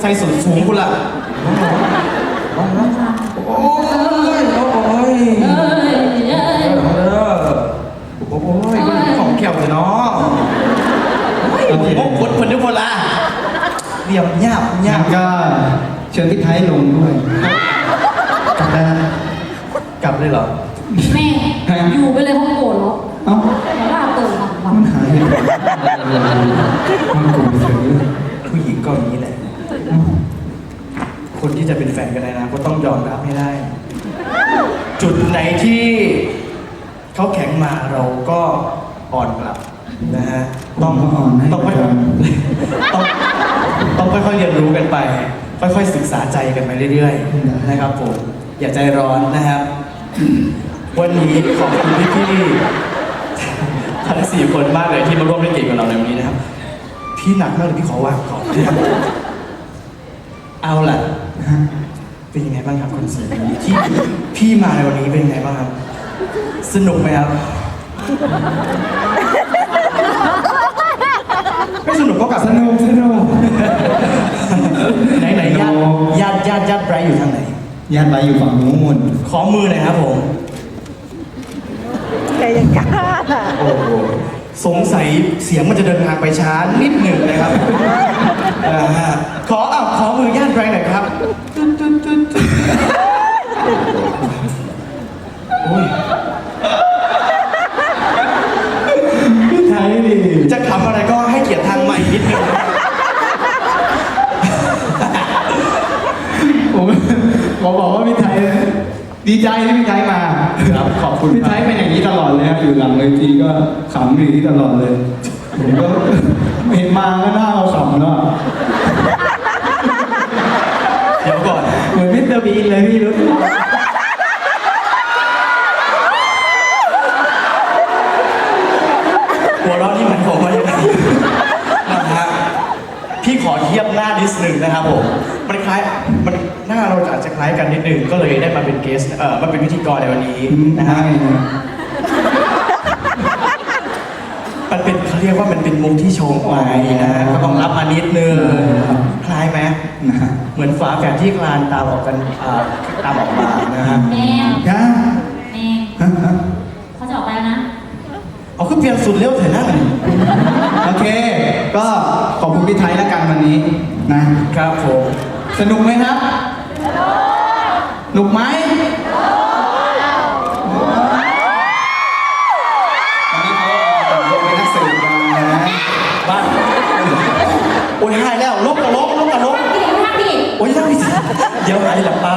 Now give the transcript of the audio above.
ใส่สูงสูงคุณล่ะโอ้ยโอ้ยเอ้ยเอ้ยเออโอ้ยของแก้วเลยเนาะโอ้ยพวกคนคนทุกคนละเรียบยาบยาบก็เชิญพี่ไทยลงด้วย กลับได้กลับเลยเหรอ แม่อยู่ไปเลยเพราะโกรธเหรอ เอ้า แต่ว่าเติมหลังหลัง มันหายไปไหนมันกลุ่มเฉย ผู้หญิงก็อย่างนี้แหละ คนที่จะเป็นแฟนกันในอนาคตต้องยอมรับให้ได้ จุดไหนที่เขาแข็งมาเราก็อ่อนกลับนะฮะต้องอ่อนให้ต้องค่อยกันต้องต้องค่อยๆเรียนรู้กันไป ค่อยๆศึกษาใจกันไปเรื่อยๆนะครับผมอย่าใจร้อนนะครับ วันนี้ขอบคุณพี่ๆทั้งสี่คนมากเลยที่มาร่วมเล่นเกมกับเราในวันนี้นะครับ พี่หนักมากเลยพี่ขอวางก่อนนะครับ เอาล่ะฮะเป็นยังไงบ้างครับคอนเสิร์ตนี้ที่พี่มาในวันนี้เป็นยังไงบ้างครับ สนุกไหมครับ ไม่สนุกก็กลับสนุกสนุกไหนไหนๆญาติญาติญาติญาติไบรท์อยู่ทางไหน ญาติไปอยู่ฝั่งนู้นขอมือหน่อยครับผม แกยังกล้าอะโอ้โหสงสัยเสียงมันจะเดินทางไปช้านิดหนึ่งนะครับอ่าฮะขออะขอ มือญาติไบรท์หน่อยครับตึ๊ดตึ๊ดตึ๊ดตึ๊ดโอ้ยพี่ไทยดิจะทำอะไรก็ให้เกียรติทางใหม่นิดนึงผมบอกว่าพี่ไทยดีใจที่พี่ไทยมาครับขอบคุณพี่ไทยเป็นอย่างนี้ตลอดเลยครับอยู่หลังเวทีก็ขำอย่างนี้ตลอดเลยผมก็เห็นมาก็หน้าเราขำแล้วอะ เดี๋ยวก่อน เหมือนมิสเตอนเลยพี่รู้หัวเราะที่หมายความว่ายังไงนะฮะพี่ขอเทียบหน้านิดนึ่งนะครับผม มันคล้าย มันหน้าเราอาจจะคล้ายกันนิดนึง ก็เลยได้มาเป็นเกส เอ่อ มาเป็นพิธีกรในวันนี้นะฮะ มันเป็นเขาเรียกว่ามันเป็นมุมที่โชว์ไว้นะฮะก็ต้องรับมานิดนึงคล้ายไหม นะฮะเหมือนฝาแฝดที่คลานตามออกกันอ่าตามออกมานะฮะแม่ย่าแม่ฮะฮะเขาจะออกไปแล้วนะ เอาขึ้นเปลี่ยนสุดเร็วเถอะนะโอเค ก็ขอบคุณพี่ไทยแล้วกันวันนี้นะครับผมสนุกไหมครับสนุกไหมวันนี้เขาเป็นนักสืบกันนะบ้านโอ้ยหายแล้วลบกับลบลบกับลบพี่ เดี๋ยวหายหลับตา